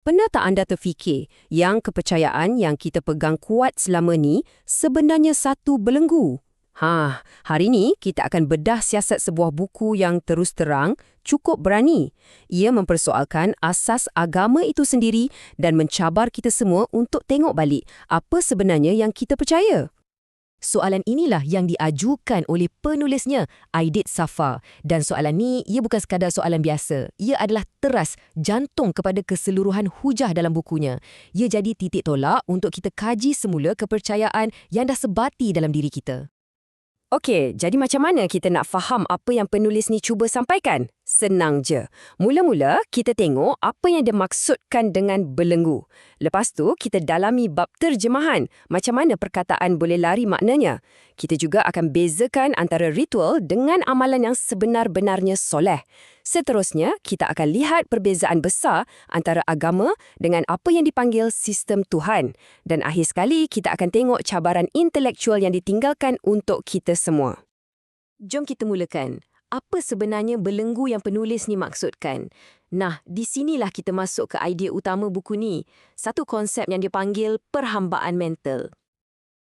Pernah tak anda terfikir yang kepercayaan yang kita pegang kuat selama ni sebenarnya satu belenggu? Ha, hari ini kita akan bedah siasat sebuah buku yang terus terang cukup berani. Ia mempersoalkan asas agama itu sendiri dan mencabar kita semua untuk tengok balik apa sebenarnya yang kita percaya. Soalan inilah yang diajukan oleh penulisnya, Aidit Safa. Dan soalan ni, ia bukan sekadar soalan biasa. Ia adalah teras jantung kepada keseluruhan hujah dalam bukunya. Ia jadi titik tolak untuk kita kaji semula kepercayaan yang dah sebati dalam diri kita. Okey, jadi macam mana kita nak faham apa yang penulis ni cuba sampaikan? Senang je. Mula-mula, kita tengok apa yang dia maksudkan dengan belenggu. Lepas tu, kita dalami bab terjemahan. Macam mana perkataan boleh lari maknanya. Kita juga akan bezakan antara ritual dengan amalan yang sebenar-benarnya soleh. Seterusnya, kita akan lihat perbezaan besar antara agama dengan apa yang dipanggil sistem Tuhan. Dan akhir sekali, kita akan tengok cabaran intelektual yang ditinggalkan untuk kita semua. Jom kita mulakan. Apa sebenarnya belenggu yang penulis ni maksudkan? Nah, di sinilah kita masuk ke idea utama buku ni. Satu konsep yang dipanggil perhambaan mental.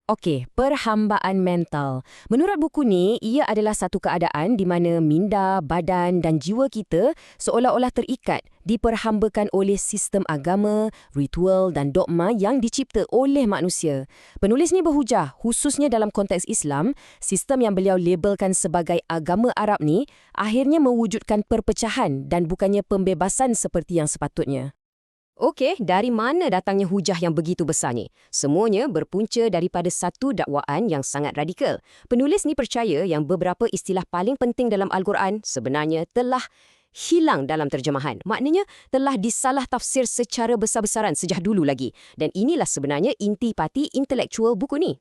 Okey, perhambaan mental. Menurut buku ni, ia adalah satu keadaan di mana minda, badan dan jiwa kita seolah-olah terikat, diperhambakan oleh sistem agama, ritual dan dogma yang dicipta oleh manusia. Penulis ni berhujah, khususnya dalam konteks Islam, sistem yang beliau labelkan sebagai agama Arab ni akhirnya mewujudkan perpecahan dan bukannya pembebasan seperti yang sepatutnya. Okey, dari mana datangnya hujah yang begitu besar ni? Semuanya berpunca daripada satu dakwaan yang sangat radikal. Penulis ni percaya yang beberapa istilah paling penting dalam Al-Quran sebenarnya telah hilang dalam terjemahan. Maknanya telah disalah tafsir secara besar-besaran sejak dulu lagi. Dan inilah sebenarnya inti pati intelektual buku ni.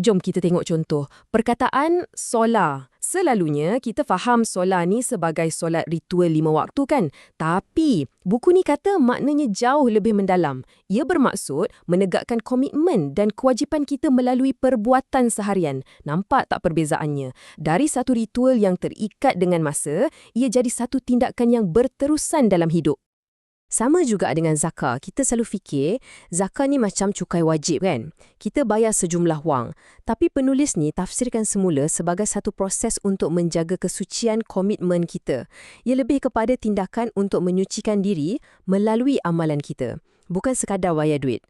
Jom kita tengok contoh. Perkataan solar. Selalunya kita faham solar ni sebagai solat ritual lima waktu kan? Tapi buku ni kata maknanya jauh lebih mendalam. Ia bermaksud menegakkan komitmen dan kewajipan kita melalui perbuatan seharian. Nampak tak perbezaannya? Dari satu ritual yang terikat dengan masa, ia jadi satu tindakan yang berterusan dalam hidup. Sama juga dengan zakah. Kita selalu fikir zakah ni macam cukai wajib kan? Kita bayar sejumlah wang. Tapi penulis ni tafsirkan semula sebagai satu proses untuk menjaga kesucian komitmen kita. Ia lebih kepada tindakan untuk menyucikan diri melalui amalan kita. Bukan sekadar bayar duit.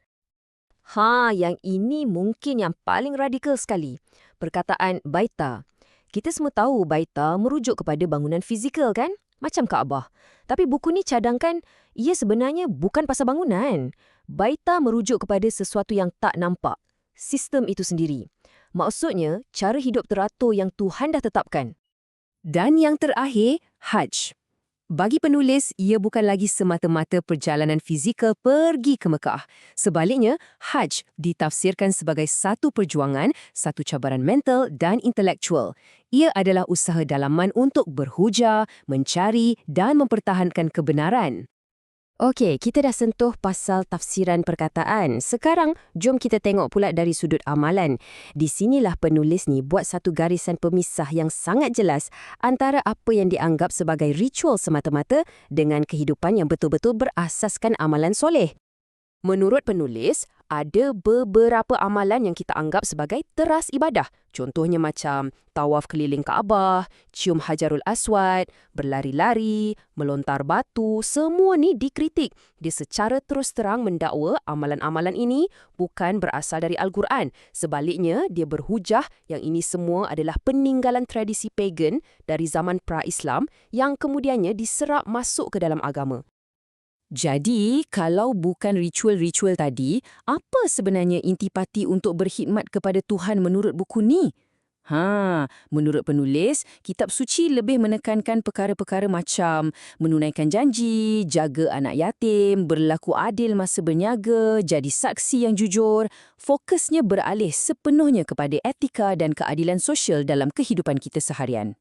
Ha, yang ini mungkin yang paling radikal sekali. Perkataan baita. Kita semua tahu baita merujuk kepada bangunan fizikal kan? Macam Kaabah. Tapi buku ni cadangkan ia sebenarnya bukan pasal bangunan. Baita merujuk kepada sesuatu yang tak nampak. Sistem itu sendiri. Maksudnya, cara hidup teratur yang Tuhan dah tetapkan. Dan yang terakhir, Hajj. Bagi penulis, ia bukan lagi semata-mata perjalanan fizikal pergi ke Mekah. Sebaliknya, Hajj ditafsirkan sebagai satu perjuangan, satu cabaran mental dan intelektual. Ia adalah usaha dalaman untuk berhujah, mencari dan mempertahankan kebenaran. Okey, kita dah sentuh pasal tafsiran perkataan. Sekarang, jom kita tengok pula dari sudut amalan. Di sinilah penulis ni buat satu garisan pemisah yang sangat jelas antara apa yang dianggap sebagai ritual semata-mata dengan kehidupan yang betul-betul berasaskan amalan soleh. Menurut penulis, ada beberapa amalan yang kita anggap sebagai teras ibadah. Contohnya macam tawaf keliling Kaabah, cium Hajarul Aswad, berlari-lari, melontar batu, semua ni dikritik. Dia secara terus terang mendakwa amalan-amalan ini bukan berasal dari Al-Quran. Sebaliknya, dia berhujah yang ini semua adalah peninggalan tradisi pagan dari zaman pra-Islam yang kemudiannya diserap masuk ke dalam agama. Jadi, kalau bukan ritual-ritual tadi, apa sebenarnya intipati untuk berkhidmat kepada Tuhan menurut buku ni? Ha, menurut penulis, kitab suci lebih menekankan perkara-perkara macam menunaikan janji, jaga anak yatim, berlaku adil masa berniaga, jadi saksi yang jujur. Fokusnya beralih sepenuhnya kepada etika dan keadilan sosial dalam kehidupan kita seharian.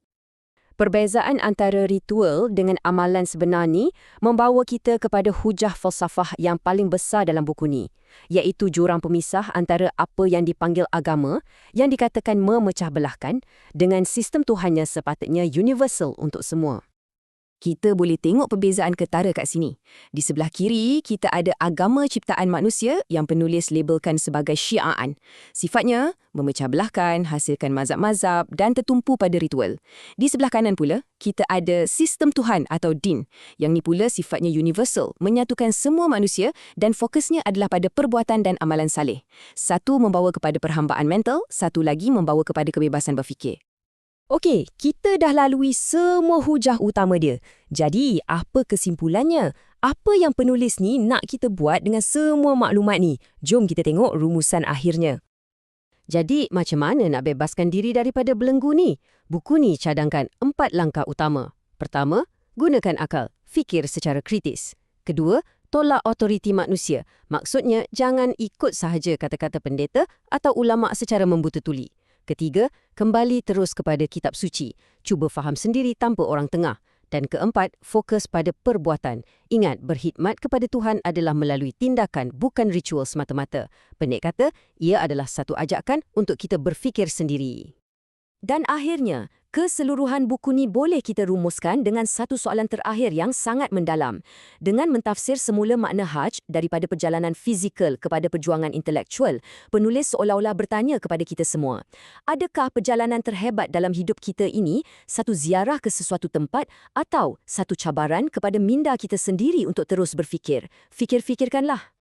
Perbezaan antara ritual dengan amalan sebenar ni membawa kita kepada hujah falsafah yang paling besar dalam buku ni, iaitu jurang pemisah antara apa yang dipanggil agama yang dikatakan memecah belahkan dengan sistem Tuhan yang sepatutnya universal untuk semua. Kita boleh tengok perbezaan ketara kat sini. Di sebelah kiri, kita ada agama ciptaan manusia yang penulis labelkan sebagai syiaan. Sifatnya, memecah belahkan, hasilkan mazhab-mazhab dan tertumpu pada ritual. Di sebelah kanan pula, kita ada sistem Tuhan atau din. Yang ni pula sifatnya universal, menyatukan semua manusia dan fokusnya adalah pada perbuatan dan amalan saleh. Satu membawa kepada perhambaan mental, satu lagi membawa kepada kebebasan berfikir. Okey, kita dah lalui semua hujah utama dia. Jadi, apa kesimpulannya? Apa yang penulis ni nak kita buat dengan semua maklumat ni? Jom kita tengok rumusan akhirnya. Jadi, macam mana nak bebaskan diri daripada belenggu ni? Buku ni cadangkan empat langkah utama. Pertama, gunakan akal, fikir secara kritis. Kedua, tolak otoriti manusia. Maksudnya, jangan ikut sahaja kata-kata pendeta atau ulama secara membututuli. Ketiga, kembali terus kepada kitab suci. Cuba faham sendiri tanpa orang tengah. Dan keempat, fokus pada perbuatan. Ingat, berkhidmat kepada Tuhan adalah melalui tindakan, bukan ritual semata-mata. Pendek kata, ia adalah satu ajakan untuk kita berfikir sendiri. Dan akhirnya, keseluruhan buku ni boleh kita rumuskan dengan satu soalan terakhir yang sangat mendalam. Dengan mentafsir semula makna hajj daripada perjalanan fizikal kepada perjuangan intelektual, penulis seolah-olah bertanya kepada kita semua, adakah perjalanan terhebat dalam hidup kita ini satu ziarah ke sesuatu tempat atau satu cabaran kepada minda kita sendiri untuk terus berfikir? Fikir-fikirkanlah.